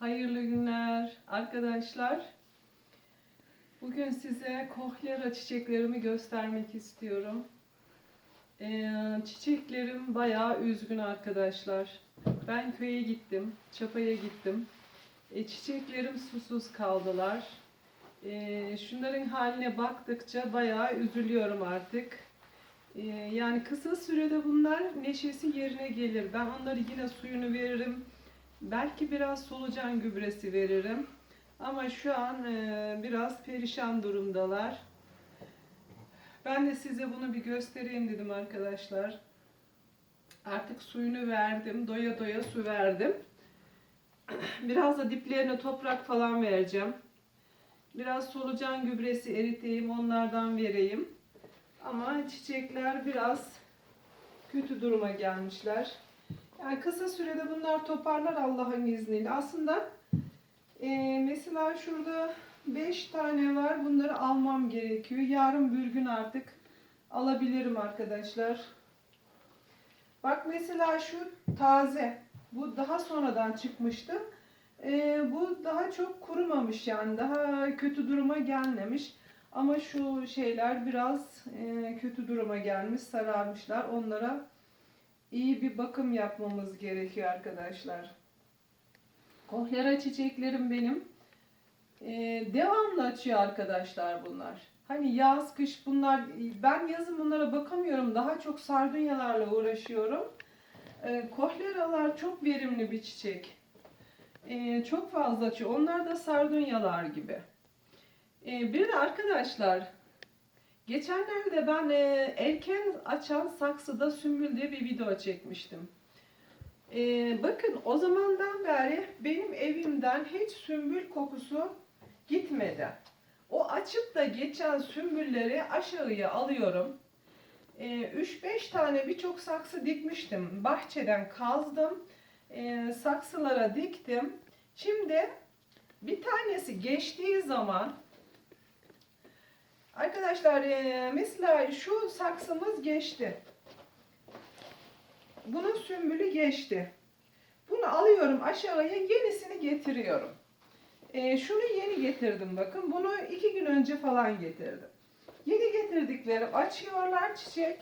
Hayırlı günler arkadaşlar. Bugün size kohlera çiçeklerimi göstermek istiyorum. Ee, çiçeklerim bayağı üzgün arkadaşlar. Ben köye gittim, çapaya gittim. E, çiçeklerim susuz kaldılar. E, şunların haline baktıkça bayağı üzülüyorum artık. E, yani kısa sürede bunlar neşesi yerine gelir. Ben onları yine suyunu veririm. Belki biraz solucan gübresi veririm. Ama şu an e, biraz perişan durumdalar. Ben de size bunu bir göstereyim dedim arkadaşlar. Artık suyunu verdim. Doya doya su verdim. Biraz da diplerine toprak falan vereceğim. Biraz solucan gübresi eriteyim, onlardan vereyim. Ama çiçekler biraz kötü duruma gelmişler. Yani kısa sürede bunlar toparlar Allah'ın izniyle. Aslında e, mesela şurada 5 tane var. Bunları almam gerekiyor. Yarın bir gün artık alabilirim arkadaşlar. Bak mesela şu taze. Bu daha sonradan çıkmıştı. E, bu daha çok kurumamış yani. Daha kötü duruma gelmemiş. Ama şu şeyler biraz e, kötü duruma gelmiş, sararmışlar. Onlara iyi bir bakım yapmamız gerekiyor arkadaşlar. Kohlera çiçeklerim benim. Ee, devamlı açıyor arkadaşlar bunlar. Hani yaz, kış bunlar, ben yazın bunlara bakamıyorum. Daha çok sardunyalarla uğraşıyorum. Ee, kohleralar çok verimli bir çiçek. Ee, çok fazla açıyor. Onlar da sardunyalar gibi. Ee, bir de arkadaşlar, Geçenlerde ben e, erken açan saksıda sümbül diye bir video çekmiştim. E, bakın o zamandan beri benim evimden hiç sümbül kokusu gitmedi. O açıp da geçen sümbülleri aşağıya alıyorum. E, 3-5 tane birçok saksı dikmiştim. Bahçeden kazdım. E, saksılara diktim. Şimdi bir tanesi geçtiği zaman Arkadaşlar e, mesela şu saksımız geçti. Bunun sümbülü geçti. Bunu alıyorum aşağıya yenisini getiriyorum. E, şunu yeni getirdim bakın. Bunu iki gün önce falan getirdim. Yeni getirdiklerim açıyorlar çiçek.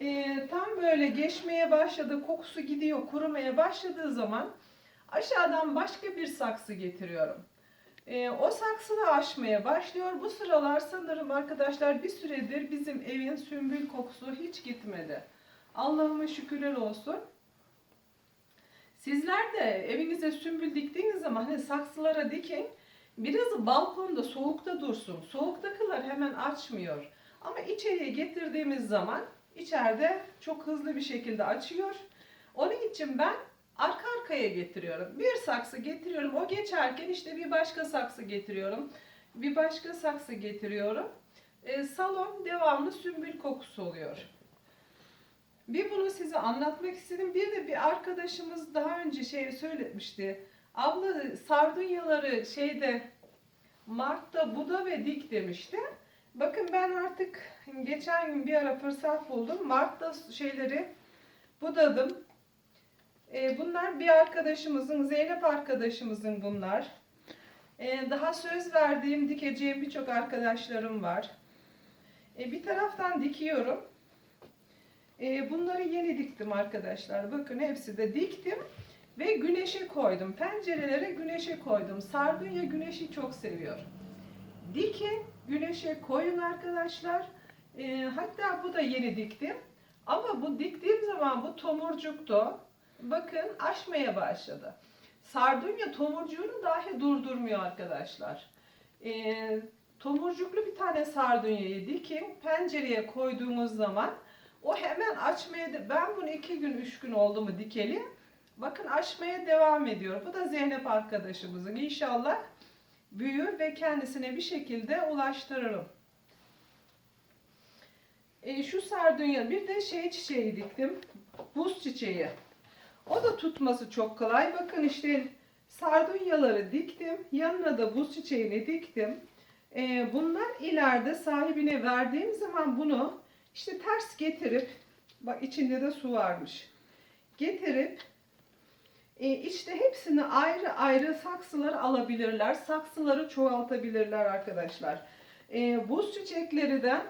E, tam böyle geçmeye başladı. Kokusu gidiyor kurumaya başladığı zaman aşağıdan başka bir saksı getiriyorum. E, o saksı da açmaya başlıyor. Bu sıralar sanırım arkadaşlar bir süredir bizim evin sümbül kokusu hiç gitmedi. Allah'ıma şükürler olsun. Sizler de evinize sümbül diktiğiniz zaman hani saksılara dikin. Biraz balkonda soğukta dursun. Soğuktakiler hemen açmıyor. Ama içeriye getirdiğimiz zaman içeride çok hızlı bir şekilde açıyor. Onun için ben arka arkaya getiriyorum. Bir saksı getiriyorum. O geçerken işte bir başka saksı getiriyorum. Bir başka saksı getiriyorum. E, salon devamlı sümbül kokusu oluyor. Bir bunu size anlatmak istedim. Bir de bir arkadaşımız daha önce şey söylemişti. Abla sardunyaları şeyde Mart'ta buda ve dik demişti. Bakın ben artık geçen gün bir ara fırsat buldum. Mart'ta şeyleri budadım. E, bunlar bir arkadaşımızın, Zeynep arkadaşımızın bunlar. E, daha söz verdiğim, dikeceğim birçok arkadaşlarım var. E, bir taraftan dikiyorum. E, bunları yeni diktim arkadaşlar. Bakın hepsi de diktim. Ve güneşe koydum. Pencerelere güneşe koydum. Sardunya güneşi çok seviyor. Dikin, güneşe koyun arkadaşlar. E, hatta bu da yeni diktim. Ama bu diktiğim zaman bu tomurcuktu. Bakın açmaya başladı. Sardunya tomurcuğunu dahi durdurmuyor arkadaşlar. E, tomurcuklu bir tane sardunyayı dikin. Pencereye koyduğumuz zaman o hemen açmaya, ben bunu iki gün, üç gün oldu mu dikeli. Bakın açmaya devam ediyor. Bu da Zeynep arkadaşımızın. İnşallah büyür ve kendisine bir şekilde ulaştırırım. E, şu sardunya bir de şey çiçeği diktim. Buz çiçeği. O da tutması çok kolay. Bakın işte sardunyaları diktim. Yanına da buz çiçeğini diktim. E, bunlar ileride sahibine verdiğim zaman bunu işte ters getirip bak içinde de su varmış. Getirip E, işte hepsini ayrı ayrı saksılar alabilirler. Saksıları çoğaltabilirler arkadaşlar. E, buz çiçekleri de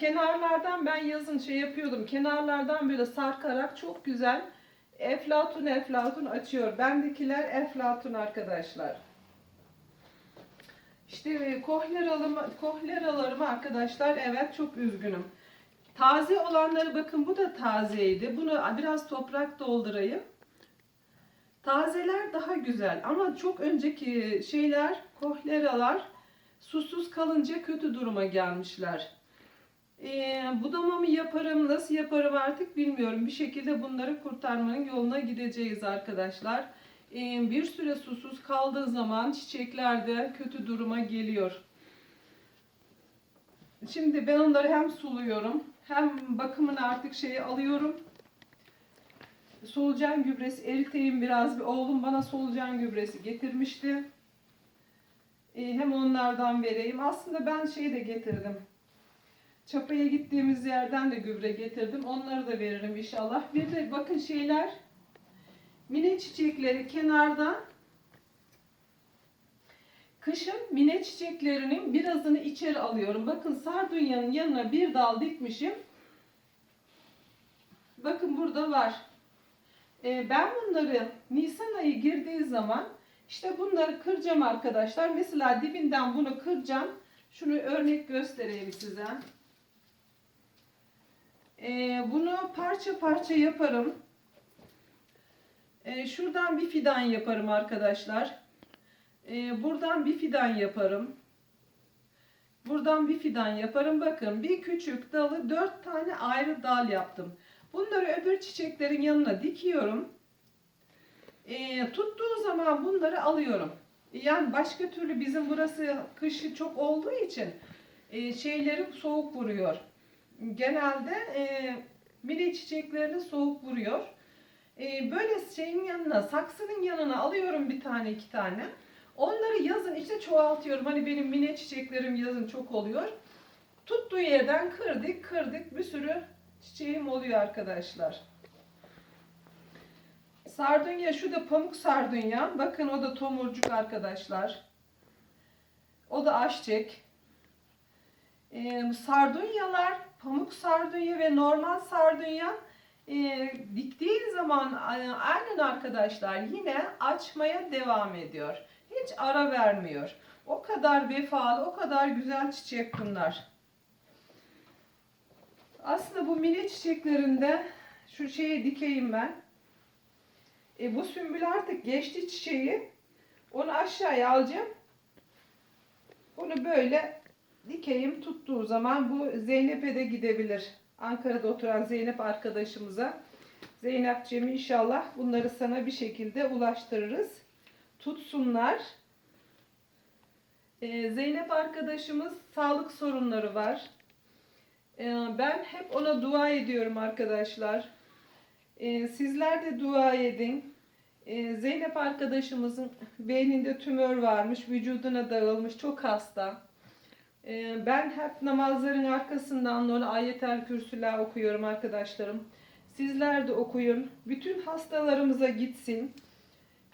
kenarlardan ben yazın şey yapıyordum. Kenarlardan böyle sarkarak çok güzel eflatun eflatun açıyor. Bendekiler eflatun arkadaşlar. İşte kohleralarımı, kohleralarımı arkadaşlar evet çok üzgünüm. Taze olanları bakın bu da tazeydi. Bunu biraz toprak doldurayım. Tazeler daha güzel ama çok önceki şeyler, kohleralar susuz kalınca kötü duruma gelmişler. Ee, budamamı yaparım, nasıl yaparım artık bilmiyorum. Bir şekilde bunları kurtarmanın yoluna gideceğiz arkadaşlar. Ee, bir süre susuz kaldığı zaman çiçekler de kötü duruma geliyor. Şimdi ben onları hem suluyorum hem bakımını artık şeyi alıyorum. Solucan gübresi eriteyim biraz. Bir oğlum bana solucan gübresi getirmişti. Ee, hem onlardan vereyim. Aslında ben şeyi de getirdim. Çapaya gittiğimiz yerden de gübre getirdim. Onları da veririm inşallah. Bir de bakın şeyler mine çiçekleri kenarda kışın mine çiçeklerinin birazını içeri alıyorum. Bakın sardunyanın yanına bir dal dikmişim. Bakın burada var. Ee, ben bunları Nisan ayı girdiği zaman işte bunları kıracağım arkadaşlar. Mesela dibinden bunu kıracağım. Şunu örnek göstereyim size. Ee, bunu parça parça yaparım. Ee, şuradan bir fidan yaparım arkadaşlar. Ee, buradan bir fidan yaparım. Buradan bir fidan yaparım. Bakın bir küçük dalı dört tane ayrı dal yaptım. Bunları öbür çiçeklerin yanına dikiyorum. Tuttuğu zaman bunları alıyorum. Yani başka türlü bizim burası kışı çok olduğu için e, şeyleri soğuk vuruyor. Genelde e, mini çiçeklerini soğuk vuruyor. E, böyle şeyin yanına, saksının yanına alıyorum bir tane iki tane. Onları yazın işte çoğaltıyorum. Hani benim mine çiçeklerim yazın çok oluyor. Tuttuğu yerden kırdık kırdık bir sürü çiçeğim oluyor arkadaşlar. Sardunya şu da pamuk sardunya. Bakın o da tomurcuk arkadaşlar. O da aşçek. Ee, sardunyalar, pamuk sardunya ve normal sardunya e, diktiğin zaman aynen arkadaşlar yine açmaya devam ediyor. Hiç ara vermiyor. O kadar vefalı, o kadar güzel çiçek bunlar. Aslında bu mini çiçeklerinde şu şeyi dikeyim ben. E, bu sümbül artık geçti çiçeği. Onu aşağıya alacağım. Onu böyle dikeyim tuttuğu zaman bu Zeynep'e de gidebilir. Ankara'da oturan Zeynep arkadaşımıza. Zeynep'ciğim inşallah bunları sana bir şekilde ulaştırırız. Tutsunlar. Ee, Zeynep arkadaşımız sağlık sorunları var. Ee, ben hep ona dua ediyorum arkadaşlar. Ee, sizler de dua edin. Ee, Zeynep arkadaşımızın beyninde tümör varmış, vücuduna dağılmış, çok hasta. Ee, ben hep namazların arkasından ona ayetel kürsüler okuyorum arkadaşlarım. Sizler de okuyun. Bütün hastalarımıza gitsin.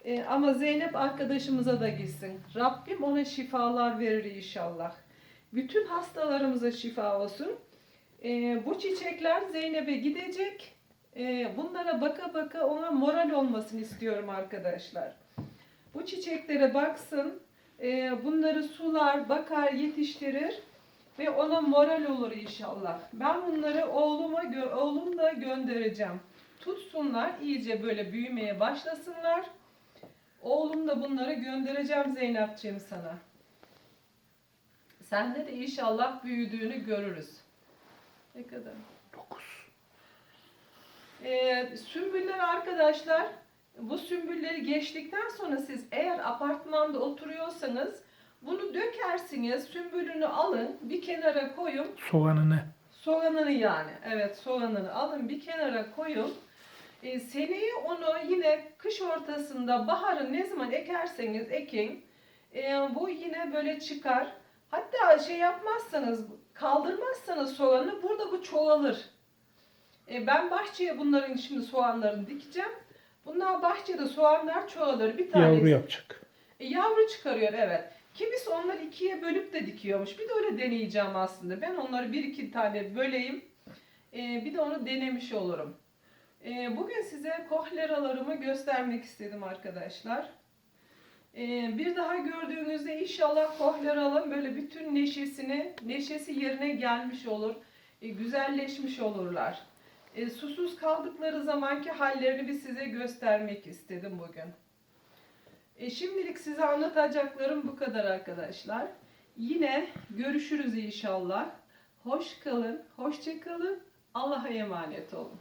Ee, ama Zeynep arkadaşımıza da gitsin. Rabbim ona şifalar verir inşallah. Bütün hastalarımıza şifa olsun. Ee, bu çiçekler Zeynep'e gidecek. Bunlara baka baka ona moral olmasını istiyorum arkadaşlar. Bu çiçeklere baksın. Ee, bunları sular, bakar, yetiştirir ve ona moral olur inşallah. Ben bunları oğluma oğlumla göndereceğim. Tutsunlar, iyice böyle büyümeye başlasınlar. Oğlum da bunları göndereceğim Zeynep'ciğim sana. Sende de inşallah büyüdüğünü görürüz. Ne kadar? 9. Ee, sümbüller arkadaşlar bu sümbülleri geçtikten sonra siz eğer apartmanda oturuyorsanız bunu dökersiniz sümbülünü alın bir kenara koyun Soğanını. soğanını yani evet soğanını alın bir kenara koyun Ee, seneye onu yine kış ortasında baharın ne zaman ekerseniz ekin ee, bu yine böyle çıkar hatta şey yapmazsanız kaldırmazsanız soğanı burada bu çoğalır e, ben bahçeye bunların şimdi soğanlarını dikeceğim. Bunlar bahçede soğanlar çoğalır. Bir tanesi Yavru yapacak. E, yavru çıkarıyor evet. Kimisi onları ikiye bölüp de dikiyormuş. Bir de öyle deneyeceğim aslında. Ben onları bir iki tane böleyim. E, bir de onu denemiş olurum. E, bugün size kohleralarımı göstermek istedim arkadaşlar. E, bir daha gördüğünüzde inşallah kohleralım böyle bütün neşesini, neşesi yerine gelmiş olur. E, güzelleşmiş olurlar. E, susuz kaldıkları zamanki hallerini bir size göstermek istedim bugün. E, şimdilik size anlatacaklarım bu kadar arkadaşlar. Yine görüşürüz inşallah. Hoş kalın, hoşça kalın. Allah'a emanet olun.